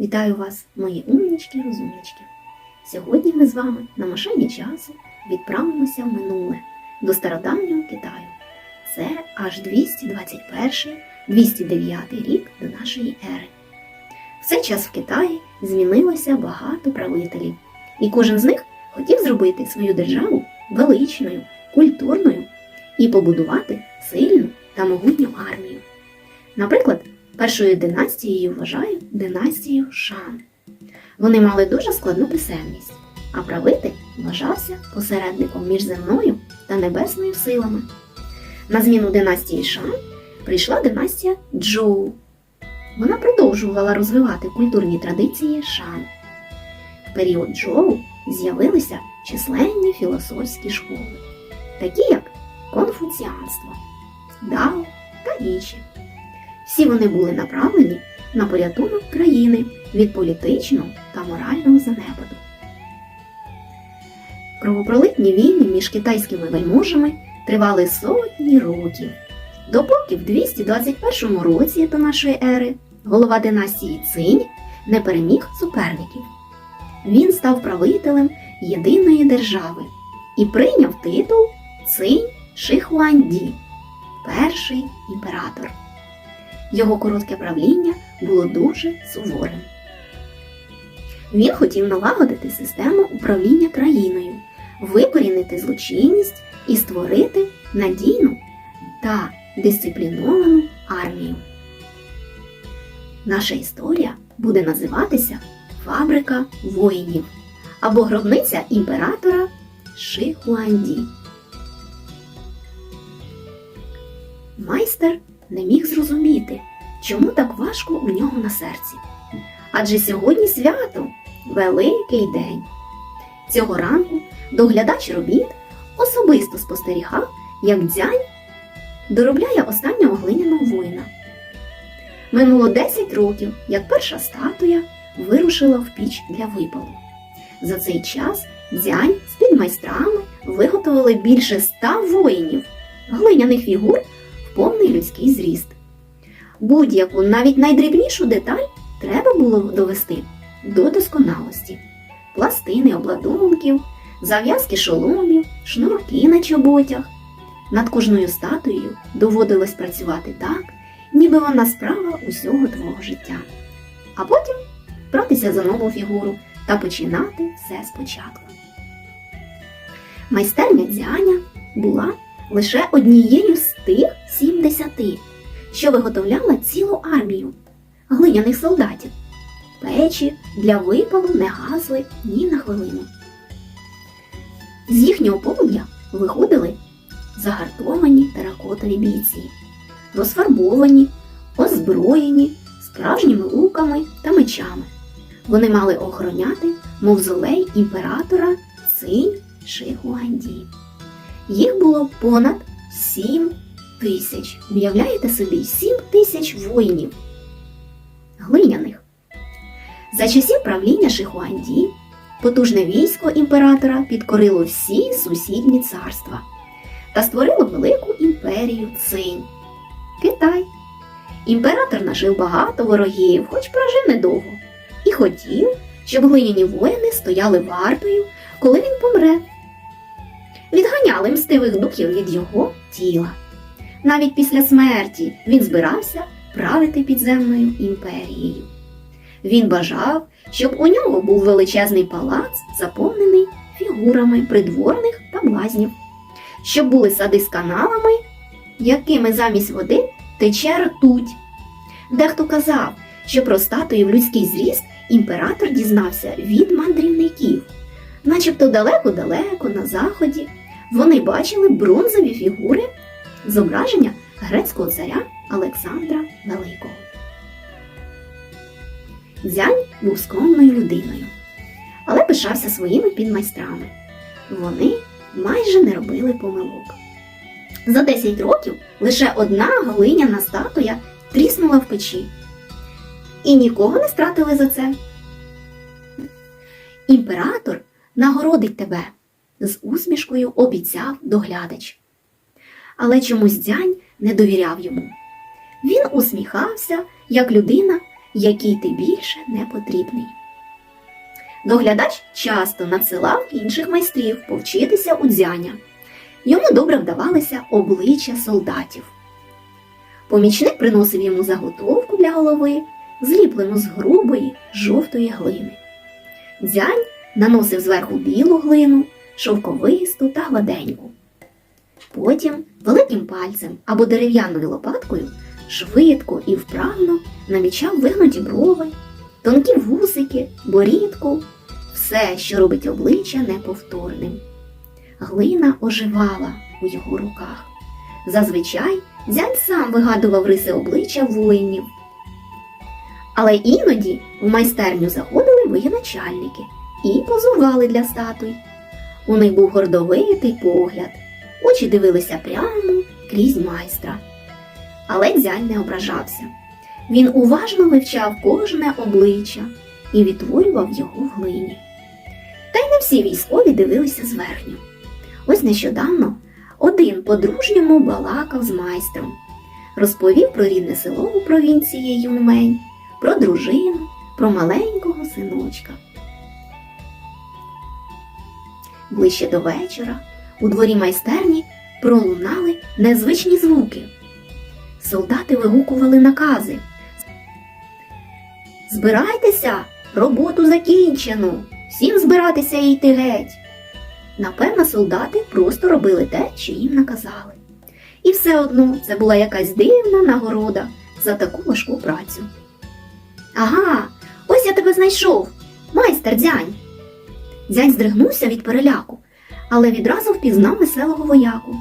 Вітаю вас, мої умнічки, розумнички. Сьогодні ми з вами на машині часу відправимося в минуле до стародавнього Китаю. Це аж 221-209 рік до нашої ери. В цей час в Китаї змінилося багато правителів, і кожен з них хотів зробити свою державу величною, культурною і побудувати сильну та могутню армію. Наприклад, першою династією вважають династію Шан. Вони мали дуже складну писемність, а правитель вважався посередником між земною та небесною силами. На зміну династії Шан прийшла династія Джоу. Вона продовжувала розвивати культурні традиції Шан. В період Джоу з'явилися численні філософські школи, такі як конфуціанство, дао та інші. Всі вони були направлені на порятунок країни від політичного та морального занепаду. Кровопролитні війни між китайськими вельможами тривали сотні років, допоки в 221 році до нашої ери голова династії Цинь не переміг суперників. Він став правителем єдиної держави і прийняв титул Цинь Шихуанді, перший імператор. Його коротке правління було дуже суворим. Він хотів налагодити систему управління країною, викорінити злочинність і створити надійну та дисципліновану армію. Наша історія буде називатися Фабрика воїнів або гробниця імператора Шихуанді. Майстер не міг зрозуміти, чому так важко у нього на серці. Адже сьогодні свято великий день. Цього ранку доглядач робіт особисто спостерігав, як дзянь доробляє останнього глиняного воїна. Минуло 10 років, як перша статуя вирушила в піч для випалу. За цей час дзянь з підмайстрами виготовили більше ста воїнів, глиняних фігур повний людський зріст. Будь-яку, навіть найдрібнішу деталь треба було довести до досконалості. Пластини обладунків, зав'язки шоломів, шнурки на чоботях. Над кожною статуєю доводилось працювати так, ніби вона справа усього твого життя. А потім братися за нову фігуру та починати все спочатку. Майстерня дзяня була лише однією з тих 70, що виготовляла цілу армію глиняних солдатів. Печі для випалу не гасли ні на хвилину. З їхнього полум'я виходили загартовані теракотові бійці, розфарбовані, озброєні справжніми луками та мечами. Вони мали охороняти мавзолей імператора Цинь Шихуанді. Їх було понад 7 тисяч. Уявляєте собі, 7 тисяч воїнів глиняних. За часів правління Шихуанді потужне військо імператора підкорило всі сусідні царства та створило велику імперію Цинь Китай. Імператор нажив багато ворогів, хоч прожив недовго, і хотів, щоб глиняні воїни стояли вартою, коли він помре. Відганяли мстивих духів від його тіла. Навіть після смерті він збирався правити підземною імперією. Він бажав, щоб у нього був величезний палац, заповнений фігурами придворних та блазнів, щоб були сади з каналами, якими замість води тече ртуть. Дехто казав, що про статуї в людський зріст імператор дізнався від мандрівників, начебто далеко-далеко на заході вони бачили бронзові фігури зображення грецького царя Олександра Великого. Дзянь був скромною людиною, але пишався своїми підмайстрами. Вони майже не робили помилок. За 10 років лише одна глиняна статуя тріснула в печі. І нікого не стратили за це. Імператор нагородить тебе, з усмішкою обіцяв доглядач. Але чомусь дзянь не довіряв йому. Він усміхався, як людина, який ти більше не потрібний. Доглядач часто надсилав інших майстрів повчитися у дзяня. Йому добре вдавалося обличчя солдатів. Помічник приносив йому заготовку для голови, зліплену з грубої жовтої глини. Дзянь наносив зверху білу глину, шовковисту та гладеньку. Потім великим пальцем або дерев'яною лопаткою швидко і вправно намічав вигнуті брови, тонкі вусики, борідку, все, що робить обличчя неповторним. Глина оживала у його руках. Зазвичай зять сам вигадував риси обличчя воїнів. Але іноді в майстерню заходили воєначальники і позували для статуй. У них був гордовитий погляд, очі дивилися прямо крізь майстра. Але дзянь не ображався. Він уважно вивчав кожне обличчя і відтворював його в глині. Та й не всі військові дивилися зверхню. Ось нещодавно один по-дружньому балакав з майстром, розповів про рідне село у провінції Юнмень, про дружину, про маленького синочка. Ближче до вечора у дворі майстерні пролунали незвичні звуки. Солдати вигукували накази. Збирайтеся, роботу закінчено. Всім збиратися і йти геть. Напевно, солдати просто робили те, що їм наказали. І все одно це була якась дивна нагорода за таку важку працю. Ага, ось я тебе знайшов, майстер дзянь. Дзянь здригнувся від переляку, але відразу впізнав веселого вояку.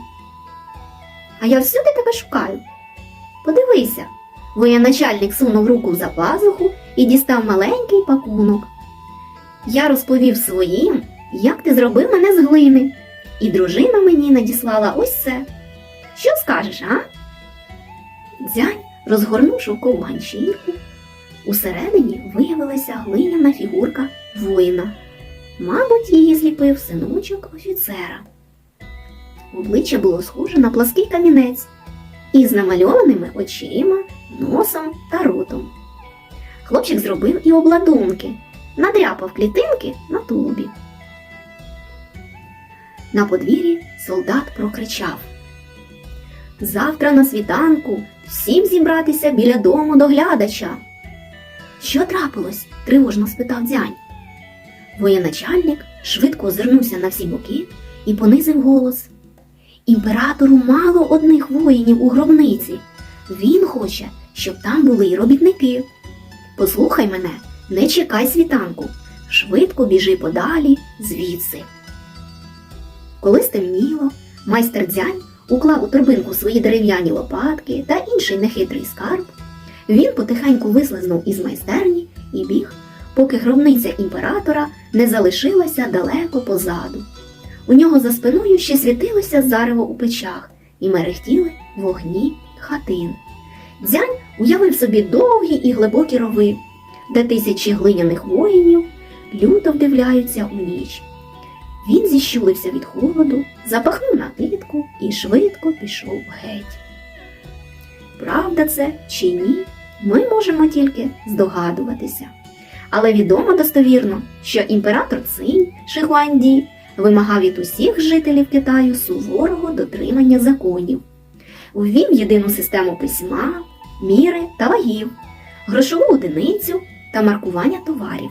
А я всюди тебе шукаю. Подивися, воєначальник сунув руку за пазуху і дістав маленький пакунок. Я розповів своїм, як ти зробив мене з глини, і дружина мені надіслала ось це. Що скажеш, а? Дзянь розгорнув шовкову ганчірку. Усередині виявилася глиняна фігурка воїна. Мабуть, її зліпив синочок офіцера. Обличчя було схоже на плаский камінець із намальованими очима, носом та ротом. Хлопчик зробив і обладунки, надряпав клітинки на тулубі. На подвір'ї солдат прокричав Завтра на світанку всім зібратися біля дому доглядача. Що трапилось? тривожно спитав дзянь. Воєначальник швидко озирнувся на всі боки і понизив голос. Імператору мало одних воїнів у гробниці. Він хоче, щоб там були й робітники. Послухай мене, не чекай світанку, швидко біжи подалі звідси. Коли стемніло, майстер дзянь уклав у торбинку свої дерев'яні лопатки та інший нехитрий скарб. Він потихеньку вислизнув із майстерні і біг, поки гробниця імператора не залишилася далеко позаду. У нього за спиною ще світилося зарево у печах і мерехтіли вогні хатин. Дзянь уявив собі довгі і глибокі рови, де тисячі глиняних воїнів люто вдивляються у ніч. Він зіщулився від холоду, запахнув накидку і швидко пішов геть. Правда це чи ні, ми можемо тільки здогадуватися. Але відомо достовірно, що імператор Цинь Шихуанді вимагав від усіх жителів Китаю суворого дотримання законів, ввів єдину систему письма, міри та вагів, грошову одиницю та маркування товарів.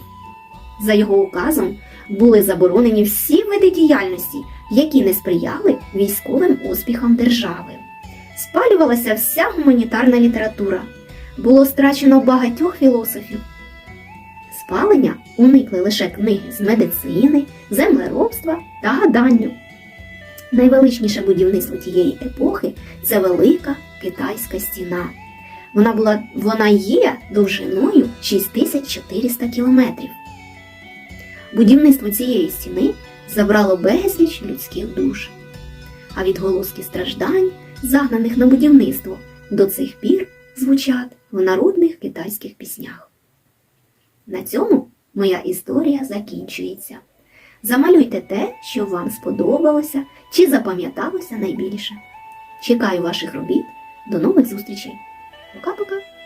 За його указом були заборонені всі види діяльності, які не сприяли військовим успіхам держави. Спалювалася вся гуманітарна література, було страчено багатьох філософів. Спалення уникли лише книги з медицини, землеробства та гаданню. Найвеличніше будівництво тієї епохи це велика китайська стіна. Вона була вона є довжиною 6400 кілометрів. Будівництво цієї стіни забрало безліч людських душ, а відголоски страждань, загнаних на будівництво, до цих пір звучать в народних китайських піснях. На цьому моя історія закінчується. Замалюйте те, що вам сподобалося чи запам'яталося найбільше. Чекаю ваших робіт. До нових зустрічей. Пока-пока!